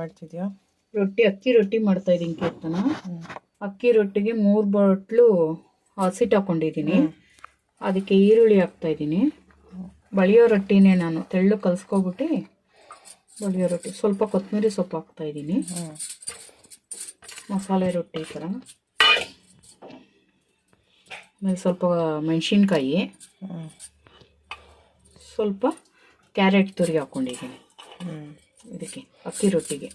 ಮಾಡ್ತಿದ್ಯಾ? ರೊಟ್ಟಿ, ಅಕ್ಕಿ ರೊಟ್ಟಿ ಮಾಡ್ತಾ ಇದ್ದೀನಿ ಕೀರ್ತನ. ಅಕ್ಕಿ ರೊಟ್ಟಿಗೆ ಮೂರು ಬಾಟ್ಲು ಹಸಿಟ್ಟು ಹಾಕೊಂಡಿದ್ದೀನಿ. ಅದಕ್ಕೆ ಈರುಳ್ಳಿ ಹಾಕ್ತಾ ಇದ್ದೀನಿ. ಬಳಿಯೋ ರೊಟ್ಟಿನೇ ನಾನು. ತೆಳ್ಳು ಕಲ್ಸ್ಕೊಬಿಟ್ಟು ಬಳಿಯೋ ರೊಟ್ಟಿ. ಸ್ವಲ್ಪ ಕೊತ್ತಂಬರಿ ಸೊಪ್ಪು ಹಾಕ್ತಾ ಇದ್ದೀನಿ. ಮಸಾಲೆ ರೊಟ್ಟಿ ಥರ. ಆಮೇಲೆ ಸ್ವಲ್ಪ ಮೆಣಸಿನ್ಕಾಯಿ. ಸ್ವಲ್ಪ ಕ್ಯಾರೆಟ್ ತುರಿ ಹಾಕೊಂಡಿದ್ದೀನಿ. ಹ್ಞೂ ಇದಕ್ಕೆ ಅಕ್ಕಿ ರೊಟ್ಟಿಗೆ.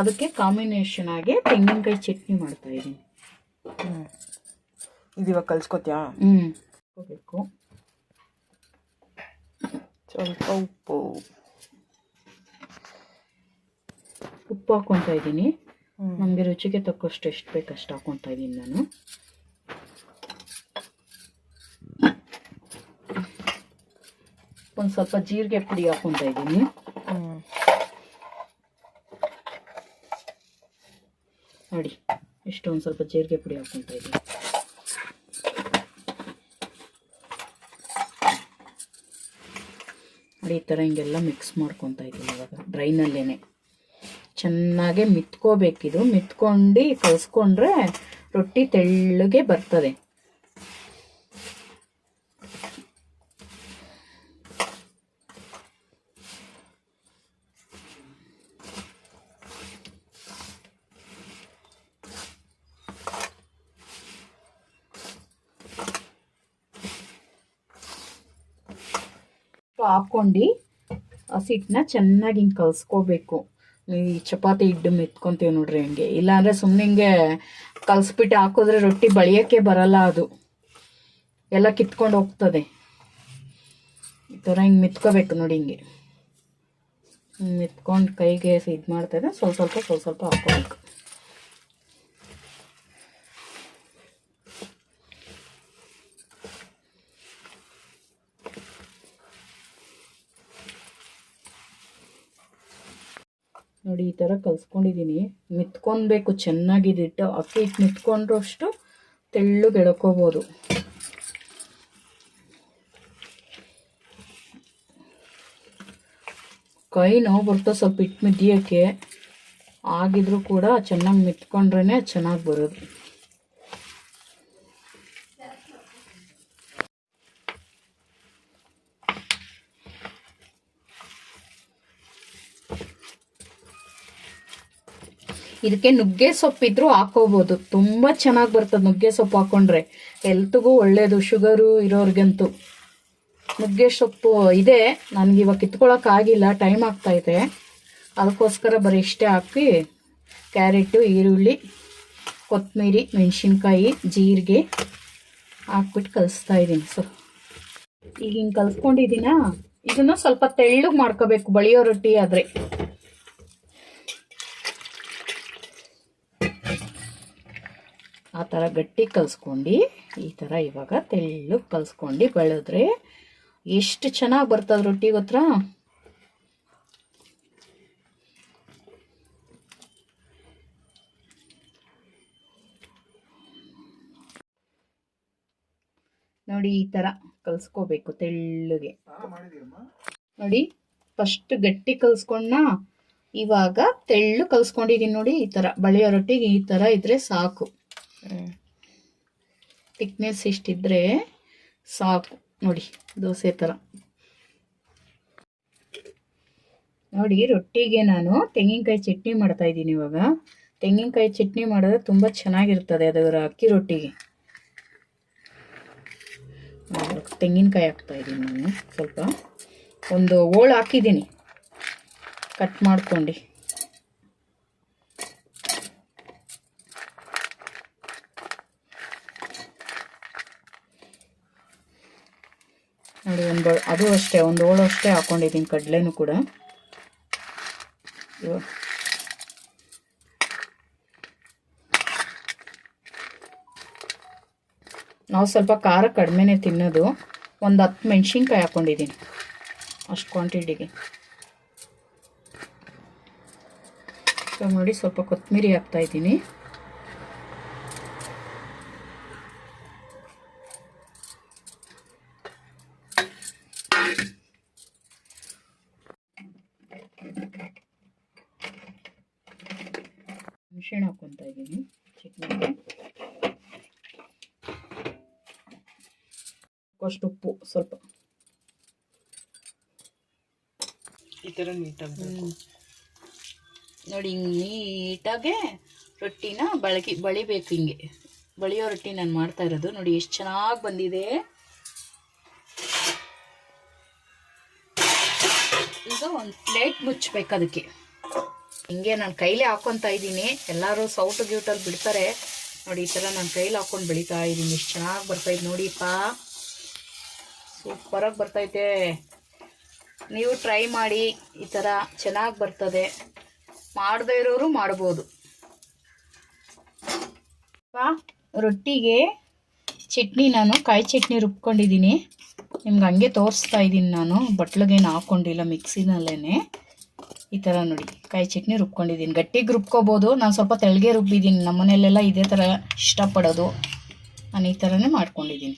ಅದಕ್ಕೆ ಕಾಂಬಿನೇಷನ್ ಆಗಿ ತೆಂಗಿನಕಾಯಿ ಚಟ್ನಿ ಮಾಡ್ತಾ ಇದ್ದೀನಿ. ಇದಿವಾಗ ಕಲ್ಸ್ಕೊತ್ಯಾ? ಹ್ಞೂ ಬೇಕು ಸ್ವಲ್ಪ ಉಪ್ಪು. ಉಪ್ಪು ಹಾಕ್ಕೊತಾ ಇದ್ದೀನಿ. ನಮಗೆ ರುಚಿಗೆ ತಕ್ಕಷ್ಟು ಎಷ್ಟು ಬೇಕು ಅಷ್ಟು ಹಾಕ್ಕೊತಾ ಇದ್ದೀನಿ ನಾನು. ಒಂದು ಸ್ವಲ್ಪ ಜೀರಿಗೆ ಪುಡಿ ಹಾಕ್ಕೊತಾ ಇದ್ದೀನಿ. ನೋಡಿ ಇಷ್ಟು ಒಂದು ಸ್ವಲ್ಪ ಜೀರಿಗೆ ಪುಡಿ ಹಾಕ್ಕೊಳ್ತಾ ಇದ್ದೀನಿ. ನೋಡಿ, ಈ ಥರ ಹಿಂಗೆಲ್ಲ ಮಿಕ್ಸ್ ಮಾಡ್ಕೊತಾ ಇದ್ದೀನಿ ಇವಾಗ ಡ್ರೈನಲ್ಲೇ ಚೆನ್ನಾಗೆ ಮಿತ್ಕೋಬೇಕಿದು. ಮಿತ್ಕೊಂಡು, ಕಲಸ್ಕೊಂಡ್ರೆ ರೊಟ್ಟಿ ತೆಳ್ಳಗೆ ಬರ್ತದೆ. ಹಾಕ್ಕೊಂಡು ಹಸಿಟ್ಟನ್ನ ಚೆನ್ನಾಗಿ ಹಿಂಗೆ ಕಲಸ್ಕೋಬೇಕು. ಈ ಚಪಾತಿ ಹಿಟ್ಟು ಮೆತ್ಕೊಂತೀವಿ ನೋಡ್ರಿ ಹಂಗೆ. ಇಲ್ಲಾಂದರೆ ಸುಮ್ಮನೆ ಹಿಂಗೆ ಕಲಸ್ಬಿಟ್ಟು ಹಾಕಿದ್ರೆ ರೊಟ್ಟಿ ಬಳಿಯೋಕ್ಕೆ ಬರಲ್ಲ ಅದು. ಎಲ್ಲ ಕಿತ್ಕೊಂಡು ಹೋಗ್ತದೆ. ಈ ಥರ ಹಿಂಗೆ ಮಿತ್ಕೋಬೇಕು ನೋಡಿ ಹಿಂಗೆ. ಮಿತ್ಕೊಂಡು ಕೈಗೆ ಇದು ಮಾಡ್ತಾರೆ ಸ್ವಲ್ಪ ಸ್ವಲ್ಪ ಸ್ವಲ್ಪ ಸ್ವಲ್ಪ ಹಾಕ್ಕೋಬೇಕು. ನೋಡಿ, ಈ ಥರ ಕಲಿಸ್ಕೊಂಡಿದ್ದೀನಿ ಮಿತ್ಕೊಬೇಕು ಚೆನ್ನಾಗಿದ್ದಿಟ್ಟು ಅಕ್ಕಿ ಹಿಟ್ಟು ಮಿತ್ಕೊಂಡ್ರಷ್ಟು ತೆಳ್ಳಗೆ ಎಳ್ಕೋಬೋದು ಕೈ ನೋವು ಬರ್ತದೆ ಸ್ವಲ್ಪ ಹಿಟ್ಟು ಮಿದ್ಯೋಕ್ಕೆ. ಆಗಿದ್ರೂ ಕೂಡ ಚೆನ್ನಾಗಿ ಮಿತ್ಕೊಂಡ್ರೇ ಚೆನ್ನಾಗಿ ಬರೋದು. ಇದಕ್ಕೆ ನುಗ್ಗೆ ಸೊಪ್ಪಿದ್ರು ಹಾಕೋಬಹುದು ತುಂಬ ಚೆನ್ನಾಗಿ ಬರ್ತದೆ ನುಗ್ಗೆ ಸೊಪ್ಪು ಹಾಕೊಂಡ್ರೆ. ಹೆಲ್ತ್ಗೂ ಒಳ್ಳೇದು, ಶುಗರು ಇರೋರ್ಗಂತೂ. ನುಗ್ಗೆ ಸೊಪ್ಪು ಇದೆ. ನನಗೆ ಇವಾಗ ಕಿತ್ಕೊಳ್ಳೋಕ್ಕಾಗಿಲ್ಲ ಟೈಮ್ ಆಗ್ತಾ ಇದೆ. ಅದಕ್ಕೋಸ್ಕರ ಬರೀ ಇಷ್ಟೇ ಹಾಕಿ ಕ್ಯಾರೆಟು, ಈರುಳ್ಳಿ ಕೊತ್ತಂಬರಿ ಮೆಣಸಿನ್ಕಾಯಿ, ಜೀರಿಗೆ ಹಾಕ್ಬಿಟ್ಟು ಕಲಿಸ್ತಾ ಇದ್ದೀನಿ ಸೊ ಈಗ ಹಿಂಗೆ ಕಲಿಸ್ಕೊಂಡಿದ್ದೀನ? ಇದನ್ನು ಸ್ವಲ್ಪ ತೆಳ್ಳಗೆ ಮಾಡ್ಕೋಬೇಕು, ಬಳಿಯೋ ರೊಟ್ಟಿ ಆದರೆ. ಆ ಥರ ಗಟ್ಟಿ ಕಲ್ಸ್ಕೊಂಡು, ಈ ಥರ ಇವಾಗ ತೆಳ್ಳಗೆ ಕಲ್ಸ್ಕೊಂಡು ಬೆಳೆದ್ರೆ ಎಷ್ಟು ಚೆನ್ನಾಗಿ ಬರ್ತದೆ ರೊಟ್ಟಿ ಗೊತ್ತಾ? ನೋಡಿ ಈ ಥರ ಕಲ್ಸ್ಕೋಬೇಕು ತೆಳ್ಳಗೆ. ನೋಡಿ ಫಸ್ಟ್ ಗಟ್ಟಿ ಕಲ್ಸ್ಕೊಂಡ ಇವಾಗ ತೆಳ್ಳು ಕಲಿಸ್ಕೊಂಡಿದ್ದೀನಿ ನೋಡಿ, ಈ ಥರ ಬಳೆಯೋ ರೊಟ್ಟಿಗೆ ಈ ಥರ ಇದ್ರೆ ಸಾಕು. ಥಿಕ್ನೆಸ್ ಇಷ್ಟಿದ್ರೆ ಸಾಕು. ನೋಡಿ, ದೋಸೆ ಥರ ನೋಡಿ, ರೊಟ್ಟಿಗೆ ನಾನು ತೆಂಗಿನಕಾಯಿ ಚಟ್ನಿ ಮಾಡ್ತಾ ಇದ್ದೀನಿ ಇವಾಗ. ತೆಂಗಿನಕಾಯಿ ಚಟ್ನಿ ಮಾಡಿದ್ರೆ ತುಂಬ ಚೆನ್ನಾಗಿರ್ತದೆ ಅದರ ಅಕ್ಕಿ ರೊಟ್ಟಿಗೆ. ತೆಂಗಿನಕಾಯಿ ಹಾಕ್ತಾ ಇದ್ದೀನಿ ನಾನು ಸ್ವಲ್ಪ. ಒಂದು ಓಳು ಹಾಕಿದ್ದೀನಿ. ಕಟ್ ಮಾಡ್ಕೊಂಡು. ನೋಡಿ, ಒಂದು ಅದು ಅಷ್ಟೇ, ಒಂದು ಹೋಳು ಅಷ್ಟೇ ಹಾಕೊಂಡಿದ್ದೀನಿ, ಕಡಲೆನೂ ಕೂಡ. ನಾವು ಸ್ವಲ್ಪ ಖಾರ ಕಡಿಮೆನೇ ತಿನ್ನೋದು. ಒಂದು ಹತ್ತು ಮೆಣಸಿನ್ಕಾಯಿ ಹಾಕ್ಕೊಂಡಿದ್ದೀನಿ ಅಷ್ಟು ಕ್ವಾಂಟಿಟಿಗೆ ನೋಡಿ, ಸ್ವಲ್ಪ ಕೊತ್ತಂಬರಿ ಹಾಕ್ತಾ ಹಾಕ್ಕೊತಾ ಇದ್ದೀನಿ ಚಟ್ನಿಗೆ ಫಸ್ಟ್ ಉಪ್ಪು ಸ್ವಲ್ಪ. ಈ ಥರ ನೀಟಾಗಿ ನೋಡಿ ಹಿಂಗೆ ನೀಟಾಗೆ ರೊಟ್ಟಿನ ಬಳಕೆ ಬಳಿಬೇಕು ಹಿಂಗೆ. ಬಳಿಯೋ ರೊಟ್ಟಿ ನಾನು ಮಾಡ್ತಾ ಇರೋದು. ನೋಡಿ ಎಷ್ಟು ಚೆನ್ನಾಗಿ ಬಂದಿದೆ. ಈಗ ಒಂದು ಪ್ಲೇಟ್ ಮುಚ್ಚಬೇಕು ಅದಕ್ಕೆ. ಹಿಂಗೆ ನಾನು ಕೈಲೇ ಹಾಕ್ಕೊತಾ ಇದ್ದೀನಿ. ಎಲ್ಲರೂ ಸೌಟು ಗ್ಯೂಟಲ್ಲಿ ಬಿಡ್ತಾರೆ. ನೋಡಿ, ಈ ಥರ ನಾನು ಕೈಲಿ ಹಾಕ್ಕೊಂಡು ಬೆಳೀತಾ ಇದ್ದೀನಿ. ಇಷ್ಟು ಚೆನ್ನಾಗಿ ಬರ್ತೈತೆ ನೋಡಿಪ್ಪ. ಸೂಪರಾಗಿ ಬರ್ತೈತೆ. ನೀವು ಟ್ರೈ ಮಾಡಿ, ಈ ಥರ ಚೆನ್ನಾಗಿ ಬರ್ತದೆ. ಮಾಡದೇ ಇರೋರು ಮಾಡ್ಬೋದು. ರೊಟ್ಟಿಗೆ ಚಟ್ನಿ ನಾನು, ಕಾಯಿ ಚಟ್ನಿ ರುಬ್ಕೊಂಡಿದ್ದೀನಿ. ನಿಮ್ಗೆ ಹಂಗೆ ತೋರಿಸ್ತಾ ಇದ್ದೀನಿ ನಾನು. ಬಟ್ಲಿಗೇನು ಹಾಕ್ಕೊಂಡಿಲ್ಲ ಮಿಕ್ಸಿನಲ್ಲೇ ಈ ಥರ ನೋಡಿ. ಕಾಯಿ ಚಟ್ನಿ ರುಬ್ಕೊಂಡಿದ್ದೀನಿ. ಗಟ್ಟಿಗೆ ರುಬ್ಕೋಬೋದು. ನಾನು ಸ್ವಲ್ಪ ತೆಳಗೆ ರುಬ್ಬಿದ್ದೀನಿ. ನಮ್ಮ ಮನೆಯಲ್ಲೆಲ್ಲ ಇದೇ ಥರ ಇಷ್ಟಪಡೋದು. ನಾನು ಈ ಥರನೇ ಮಾಡ್ಕೊಂಡಿದ್ದೀನಿ.